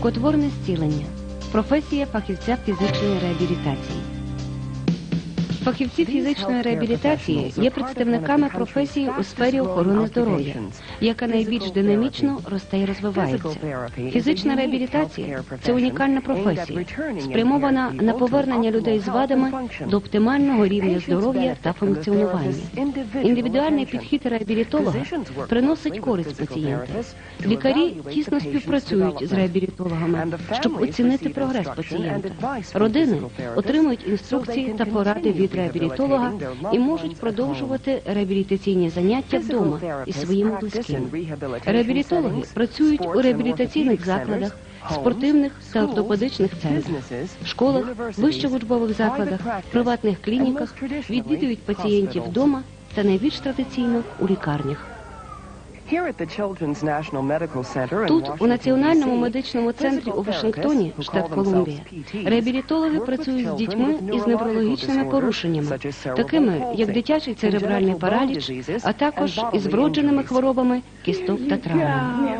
Рукотворне зцілення. Професія фахівця фізичної реабілітації. Фахівці фізичної реабілітації є представниками професії у сфері охорони здоров'я, яка найбільш динамічно росте і розвивається. Фізична реабілітація це унікальна професія, спрямована на повернення людей з вадами до оптимального рівня здоров'я та функціонування. Індивідуальний підхід реабілітолога приносить користь пацієнту. Лікарі тісно співпрацюють з реабілітологами, щоб оцінити прогрес пацієнта. Родини отримують інструкції та поради від реабілітолога і можуть продовжувати реабілітаційні заняття вдома із своїми близькими. Реабілітологи працюють у реабілітаційних закладах, спортивних та ортопедичних центрах, школах, вищих учбових закладах, приватних клініках, відвідують пацієнтів вдома та найбільш традиційно у лікарнях. Тут, у Національному медичному центрі у Вашингтоні, штат Колумбія, реабілітологи працюють з дітьми із неврологічними порушеннями, такими як дитячий церебральний параліч, а також із вродженими хворобами кісток та травм.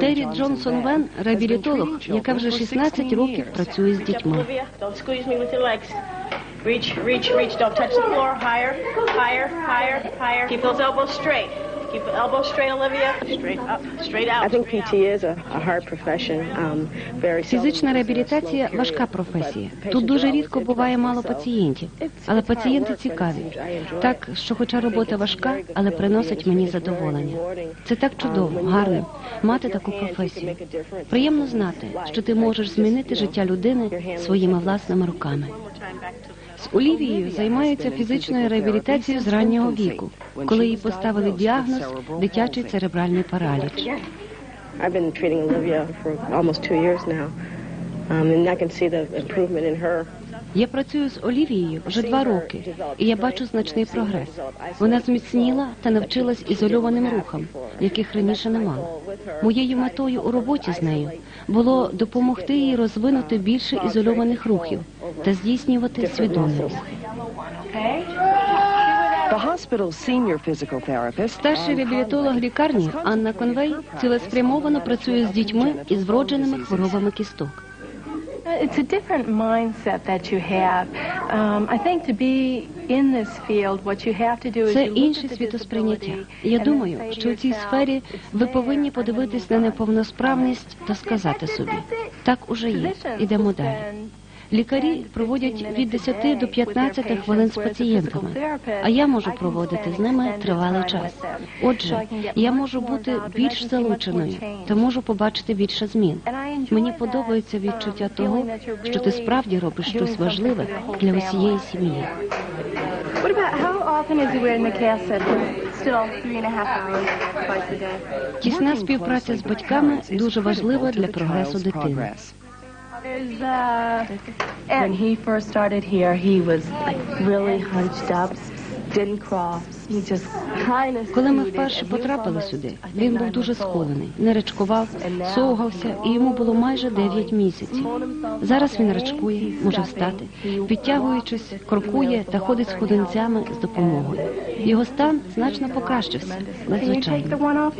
Террі Джонсон Вен – реабілітолог, яка вже 16 років працює з дітьми. Reach, reach, reach. Don't touch the floor. Higher, higher, higher, higher. Keep those elbows straight. Keep the elbows straight, Olivia. Straight up, straight out. I think PT is a, a hard profession. Um, very Фізична реабілітація важка професія. Тут дуже рідко буває мало пацієнтів, але пацієнти цікаві. Так, що, хоча робота важка, але приносить мені задоволення. Це Um, так чудово, гарно мати таку професію. Приємно знати, що ти можеш змінити життя людини своїми власними руками. З Олівією займаються фізичною реабілітацією з раннього віку, коли їй поставили діагноз дитячий церебральний параліч. Um. Я працюю з Олівією вже два роки, і я бачу значний прогрес. Вона зміцніла та навчилась ізольованим рухам, яких раніше не мала. Моєю метою у роботі з нею було допомогти їй розвинути більше ізольованих рухів та здійснювати свідомий рух. Старший реабілітолог лікарні Анна Конвей цілеспрямовано працює з дітьми із вродженими хворобами кісток. It's a different mindset that you have. Um, I think to be in this field, what you have to do is Це інше світосприйняття. Я думаю, що у цій сфері ви повинні подивитись на неповносправність та сказати собі так уже є. Ідемо далі. Лікарі проводять від 10 до 15 хвилин з пацієнтами, а я можу проводити з ними тривалий час. Отже, я можу бути більш залученою та можу побачити більше змін. Мені подобається відчуття того, що ти справді робиш щось важливе для усієї сім'ї. Тісна співпраця з батьками дуже важлива для прогресу дитини. There's, uh, when he first started here, he was like really hunched up, didn't cross. He just kind of Коли ми вперше потрапили сюди, він був дуже схований, не рачкував, совгався, і йому було майже 9 місяців. Зараз він рачкує, може встати, підтягуючись, крокує та ходить сходинцями з допомогою. Його стан значно покращився, надзвичайно.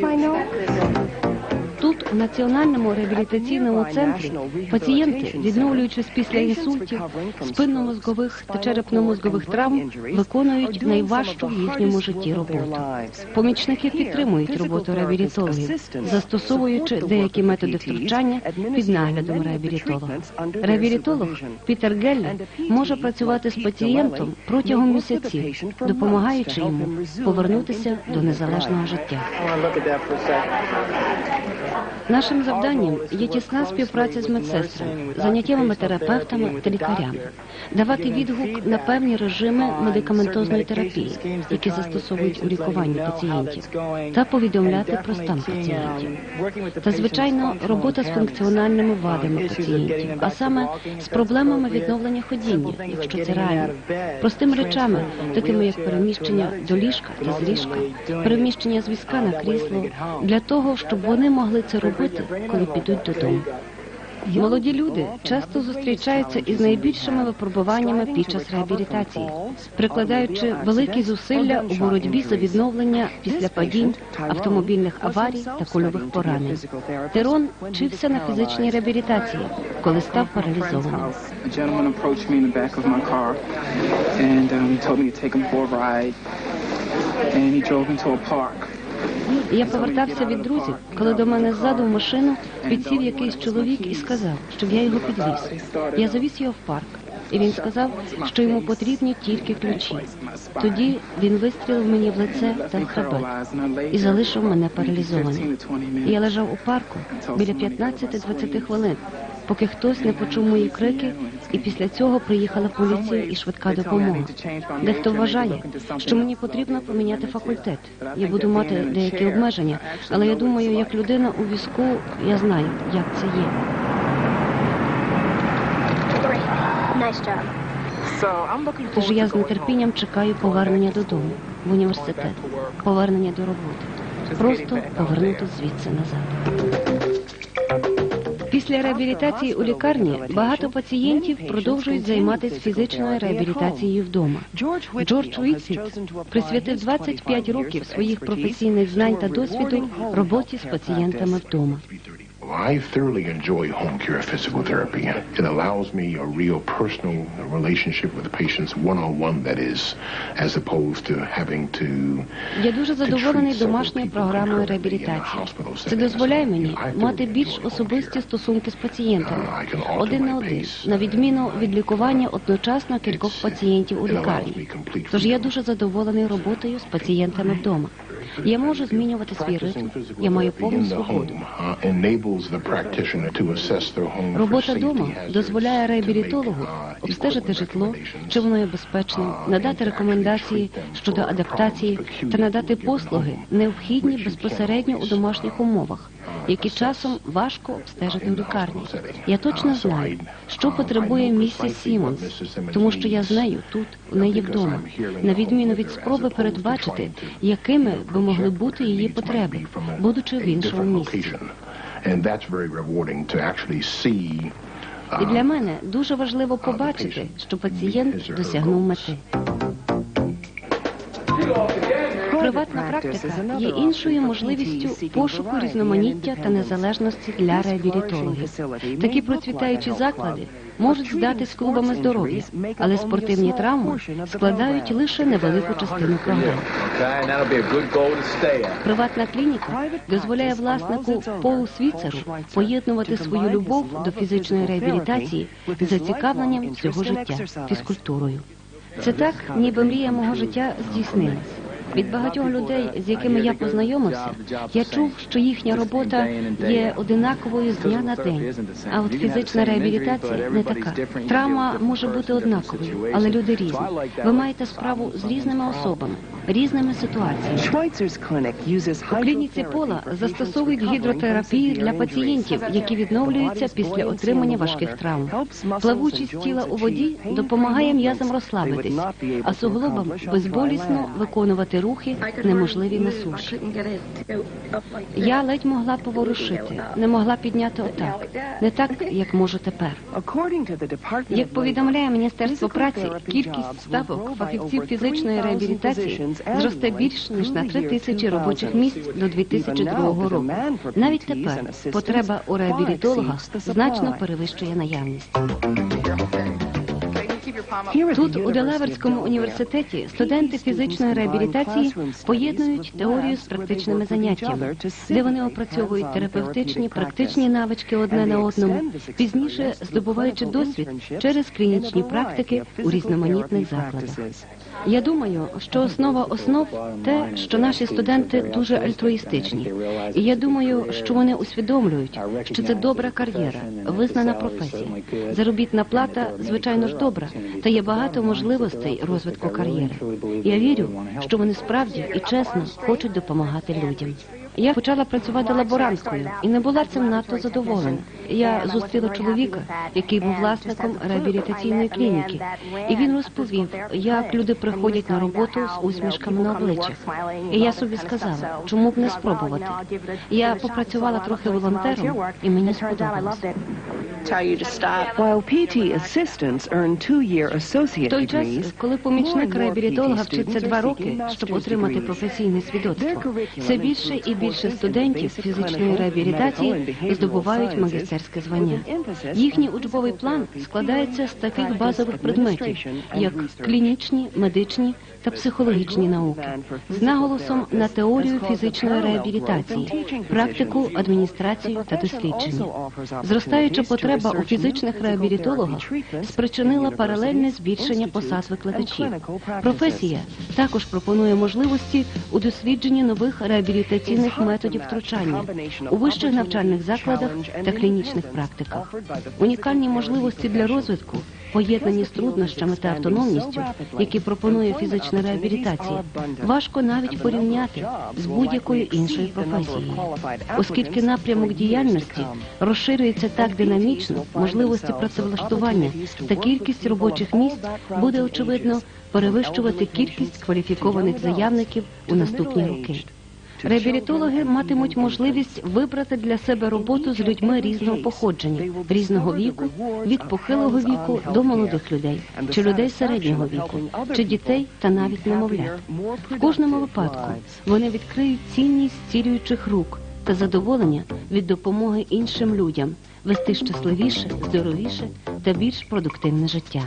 Тут, у національному реабілітаційному центрі, пацієнти, відновлюючись після інсультів, спинномозгових та черепно-мозгових травм, виконують найважчу в їхньому житті роботу. Помічники підтримують роботу реабілітологів, застосовуючи деякі методи втручання під наглядом реабілітолога. Реабілітолог Пітер Геллі може працювати з пацієнтом протягом місяців, допомагаючи йому повернутися до незалежного життя. Нашим завданням є тісна співпраця з медсестрами, заняттєвими терапевтами та лікарями, давати відгук на певні режими медикаментозної терапії, які застосовують у лікуванні пацієнтів, та повідомляти про стан пацієнтів. Та звичайно, робота з функціональними вадами пацієнтів, а саме з проблемами відновлення ходіння, якщо це реально, простими речами, такими як переміщення до ліжка та з ліжка, переміщення з візка на крісло, для того, щоб вони могли це робити, коли підуть додому. Молоді люди часто зустрічаються із найбільшими випробуваннями під час реабілітації, прикладаючи великі зусилля у боротьбі за відновлення після падінь, автомобільних аварій та кульових поранень. Терон вчився на фізичній реабілітації, коли став паралізованим. Um. And he drove into a park. Я повертався від друзів, коли до мене ззаду в машину підсів якийсь чоловік і сказав, щоб я його підвіз. Я завіз його в парк, і він сказав, що йому потрібні тільки ключі. Тоді він вистрілив мені в лице та в хребет і залишив мене паралізованим. Я лежав у парку біля 15-20 хвилин, поки хтось не почув мої крики, і після цього приїхала поліція і швидка допомога. Дехто вважає, що мені потрібно поміняти факультет. Я буду мати деякі обмеження, але я думаю, як людина у візку, я знаю, як це є. Тож я з нетерпінням чекаю повернення додому в університет, повернення до роботи. Просто повернути звідси назад. Після реабілітації у лікарні багато пацієнтів продовжують займатися фізичною реабілітацією вдома. Джордж Уітфілд присвятив 25 років своїх професійних знань та досвіду роботі з пацієнтами вдома. I thoroughly enjoy home care physical therapy. It allows me a real personal relationship with the patients one-on-one, that is, as opposed to having to Я дуже задоволений домашньою програмою реабілітації. Це дозволяє мені мати більш особисті стосунки з пацієнтами, один на один, на відміну від лікування одночасно кількох пацієнтів у лікарні. Тож я дуже задоволений роботою з пацієнтами вдома. Я можу змінювати свій ритм. Я маю повну свободу. Робота вдома дозволяє реабілітологу обстежити житло, чи воно є безпечним, надати рекомендації щодо адаптації та надати послуги, необхідні безпосередньо у домашніх умовах, які часом важко обстежити у лікарні. Я точно знаю, що потребує місіс Сімонс, тому що я з нею тут, у неї вдома, на відміну від спроби передбачити, якими би могли бути її потреби, будучи в іншому місці. And that's very rewarding to actually see І для мене дуже важливо побачити, що пацієнт досягнув мети. Приватна практика є іншою можливістю пошуку різноманіття та незалежності для реабілітологів. Такі процвітаючі заклади можуть здатись клубами здоров'я, але спортивні травми складають лише невелику частину програми. Приватна клініка дозволяє власнику Полу Свіцеру поєднувати свою любов до фізичної реабілітації з зацікавленням всього життя фізкультурою. Це так, ніби мрія мого життя здійснилась. Від багатьох людей, з якими я познайомився, я чув, що їхня робота є одинаковою з дня на день. А от фізична реабілітація не така. Травма може бути однаковою, але люди різні. Ви маєте справу з різними особами, різними ситуаціями. У клініці Пола застосовують гідротерапію для пацієнтів, які відновлюються після отримання важких травм. Плавучість тіла у воді допомагає м'язам розслабитись, а суглобам безболісно виконувати рухи, неможливі на суші. Я ледь могла поворушити, не могла підняти отак, не так, як можу тепер. Як повідомляє Міністерство праці, кількість ставок фахівців фізичної реабілітації зросте більш ніж на 3 тисячі робочих місць до 2002 року. Навіть тепер потреба у реабілітолога значно перевищує наявність. Тут, у Делаверському університеті, студенти фізичної реабілітації поєднують теорію з практичними заняттями, де вони опрацьовують терапевтичні, практичні навички одне на одному, пізніше здобуваючи досвід через клінічні практики у різноманітних закладах. Я думаю, що основа основ те, що наші студенти дуже альтруїстичні. І я думаю, що вони усвідомлюють, що це добра кар'єра, визнана професія. Заробітна плата, звичайно ж, добра, та є багато можливостей розвитку кар'єри. Я вірю, що вони справді і чесно хочуть допомагати людям. Я почала працювати лаборанткою і не була цим надто задоволена. Я зустріла чоловіка, який був власником реабілітаційної клініки, і він розповів, як люди приходять на роботу з усмішками на обличчях. І я собі сказала, чому б не спробувати. Я попрацювала трохи волонтером, і мені сподобалось. Tell you to stop. While PT assistants earn two-year associate той час, degrees, коли помічник реабілітолога вчиться два роки, щоб отримати професійне свідоцтво, все більше і більше студентів фізичної реабілітації здобувають магістерське звання. Їхній учбовий план складається з таких базових предметів, як клінічні, медичні та психологічні науки, з наголосом на теорію фізичної реабілітації, практику, адміністрацію та дослідження. Зростаюча потреба у фізичних реабілітологах спричинила паралельне збільшення посад викладачів. Професія також пропонує можливості у дослідженні нових реабілітаційних методів втручання у вищих навчальних закладах та клінічних практиках. Унікальні можливості для розвитку, поєднані з труднощами та автономністю, які пропонує фізична реабілітація, важко навіть порівняти з будь-якою іншою професією. Оскільки напрямок діяльності розширюється так динамічно, можливості працевлаштування та кількість робочих місць буде очевидно перевищувати кількість кваліфікованих заявників у наступні роки. Реабілітологи матимуть можливість вибрати для себе роботу з людьми різного походження, різного віку, від похилого віку до молодих людей, чи людей середнього віку, чи дітей та навіть немовлят. В кожному випадку вони відкриють цінність зцілюючих рук та задоволення від допомоги іншим людям вести щасливіше, здоровіше та більш продуктивне життя.